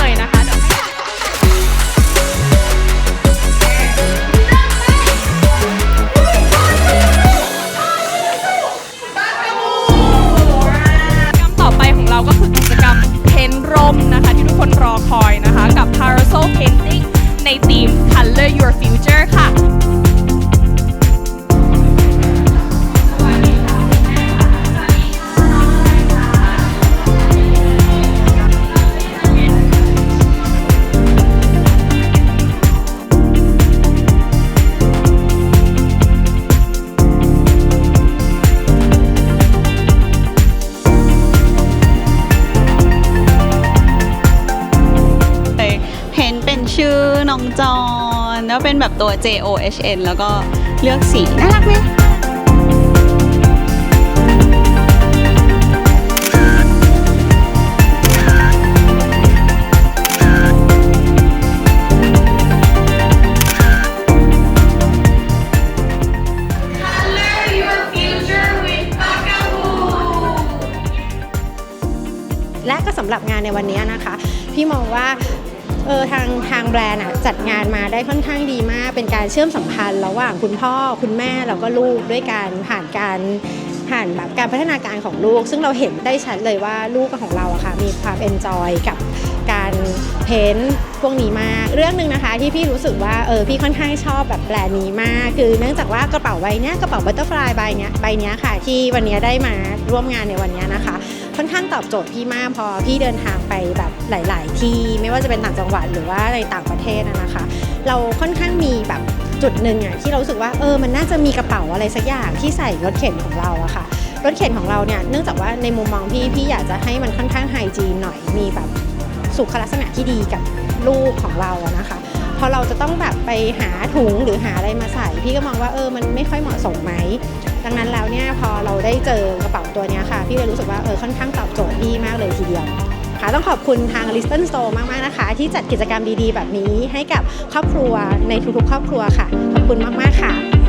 เลยนะคะ จอนแล้วเป็นแบบตัว J O H N แล้วก็เลือกสี น่ารักไหมและก็สำหรับงานในวันนี้นะคะ พี่มองว่า เออทางทางแบรนด์อะจัดงานมาได้ค่อนข้างดีมาก เป็นการเชื่อมสัมพันธ์ระหว่างคุณพ่อคุณแม่แล้วก็ลูกด้วยการผ่านการผ่านแบบการพัฒนาการของลูก ซึ่งเราเห็นได้ชัดเลยว่าลูกของเราอะค่ะมีความเอนจอยกับ การเพ้นท์พวกนี้มาก เรื่องหนึ่งนะคะที่พี่รู้สึกว่าเออพี่ค่อนข้างชอบแบบแบรนด์นี้มาก คือเนื่องจากว่ากระเป๋าใบเนี้ยกระเป๋าบัตเตอร์ฟลายใบเนี้ยใบเนี้ยค่ะ ที่วันนี้ได้มาร่วมงานในวันนี้นะคะ ค่อนข้างตอบโจทย์พี่มากพอพี่เดินทางไปแบบหลาย ๆ ที่ไม่ว่าจะเป็นต่างจังหวัดหรือว่าในต่างประเทศนะคะ เราค่อนข้างมีแบบจุดหนึ่งอะที่เราสึกว่าเออมันน่าจะมีกระเป๋าอะไรสักอย่างที่ใส่รถเข็นของเราอะค่ะรถเข็นของเราเนี่ยเนื่องจากว่าในมุมมองพี่พี่อยากจะให้มันค่อนข้างไฮจีนหน่อยมีแบบ สุขลักษณะที่ดีกับลูกของเราอะนะคะ พอเราจะต้องแบบไปหาถุงหรือหาอะไรมาใส่ พี่ก็มองว่าเออมันไม่ค่อยเหมาะสมไหม ดังนั้นแล้วเนี่ยพอเราได้เจอกระเป๋าตัวนี้ค่ะ พี่เลยรู้สึกว่าเออค่อนข้างตอบโจทย์พี่มากเลยทีเดียวค่ะต้องขอบคุณทาง l i s t e n Store มาก ๆ นะคะ ที่จัดกิจกรรมดี ๆ แบบนี้ให้กับครอบครัวในทุก ๆ ครอบครัวค่ะ ขอบคุณมาก ๆ ค่ะ